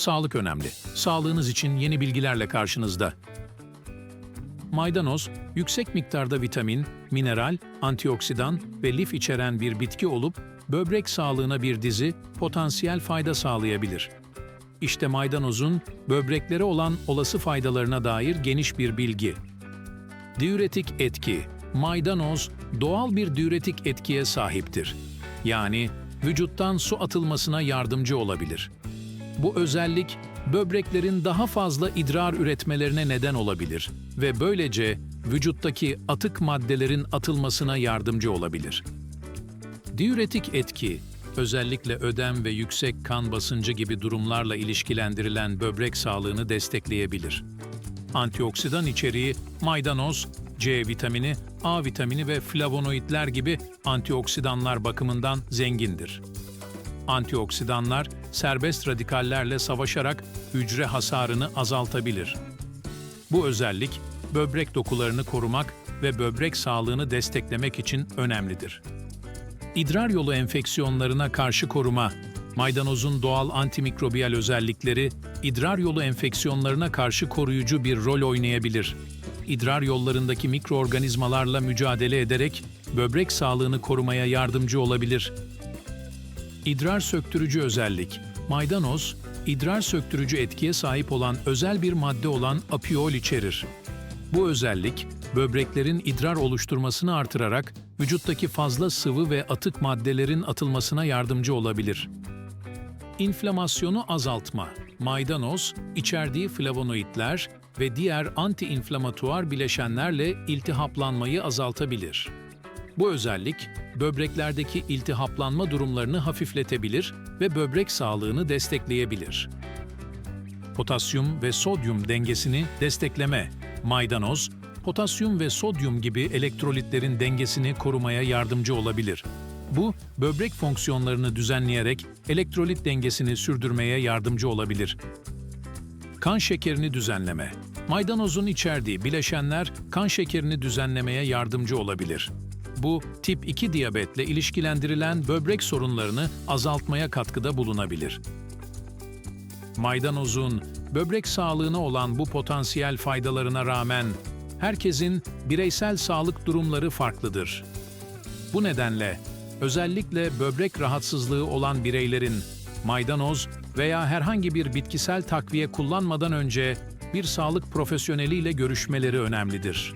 sağlık önemli. Sağlığınız için yeni bilgilerle karşınızda. Maydanoz, yüksek miktarda vitamin, mineral, antioksidan ve lif içeren bir bitki olup, böbrek sağlığına bir dizi potansiyel fayda sağlayabilir. İşte maydanozun böbreklere olan olası faydalarına dair geniş bir bilgi. Diüretik etki. Maydanoz doğal bir diüretik etkiye sahiptir. Yani vücuttan su atılmasına yardımcı olabilir. Bu özellik böbreklerin daha fazla idrar üretmelerine neden olabilir ve böylece vücuttaki atık maddelerin atılmasına yardımcı olabilir. Diüretik etki, özellikle ödem ve yüksek kan basıncı gibi durumlarla ilişkilendirilen böbrek sağlığını destekleyebilir. Antioksidan içeriği maydanoz, C vitamini, A vitamini ve flavonoidler gibi antioksidanlar bakımından zengindir. Antioksidanlar serbest radikallerle savaşarak hücre hasarını azaltabilir. Bu özellik böbrek dokularını korumak ve böbrek sağlığını desteklemek için önemlidir. İdrar yolu enfeksiyonlarına karşı koruma, maydanozun doğal antimikrobiyal özellikleri idrar yolu enfeksiyonlarına karşı koruyucu bir rol oynayabilir. İdrar yollarındaki mikroorganizmalarla mücadele ederek böbrek sağlığını korumaya yardımcı olabilir. İdrar söktürücü özellik. Maydanoz, idrar söktürücü etkiye sahip olan özel bir madde olan apiol içerir. Bu özellik, böbreklerin idrar oluşturmasını artırarak vücuttaki fazla sıvı ve atık maddelerin atılmasına yardımcı olabilir. İnflamasyonu azaltma. Maydanoz, içerdiği flavonoidler ve diğer anti-inflamatuar bileşenlerle iltihaplanmayı azaltabilir. Bu özellik, böbreklerdeki iltihaplanma durumlarını hafifletebilir ve böbrek sağlığını destekleyebilir. Potasyum ve sodyum dengesini destekleme. Maydanoz, potasyum ve sodyum gibi elektrolitlerin dengesini korumaya yardımcı olabilir. Bu, böbrek fonksiyonlarını düzenleyerek elektrolit dengesini sürdürmeye yardımcı olabilir. Kan şekerini düzenleme. Maydanozun içerdiği bileşenler kan şekerini düzenlemeye yardımcı olabilir. Bu, tip 2 diyabetle ilişkilendirilen böbrek sorunlarını azaltmaya katkıda bulunabilir. Maydanozun böbrek sağlığına olan bu potansiyel faydalarına rağmen herkesin bireysel sağlık durumları farklıdır. Bu nedenle özellikle böbrek rahatsızlığı olan bireylerin maydanoz veya herhangi bir bitkisel takviye kullanmadan önce bir sağlık profesyoneliyle görüşmeleri önemlidir.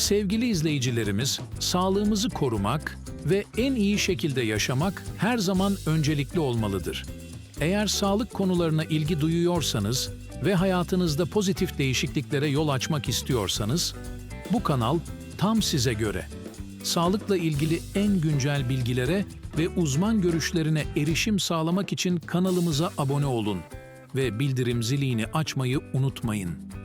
Sevgili izleyicilerimiz, sağlığımızı korumak ve en iyi şekilde yaşamak her zaman öncelikli olmalıdır. Eğer sağlık konularına ilgi duyuyorsanız ve hayatınızda pozitif değişikliklere yol açmak istiyorsanız, bu kanal tam size göre. Sağlıkla ilgili en güncel bilgilere ve uzman görüşlerine erişim sağlamak için kanalımıza abone olun ve bildirim zilini açmayı unutmayın.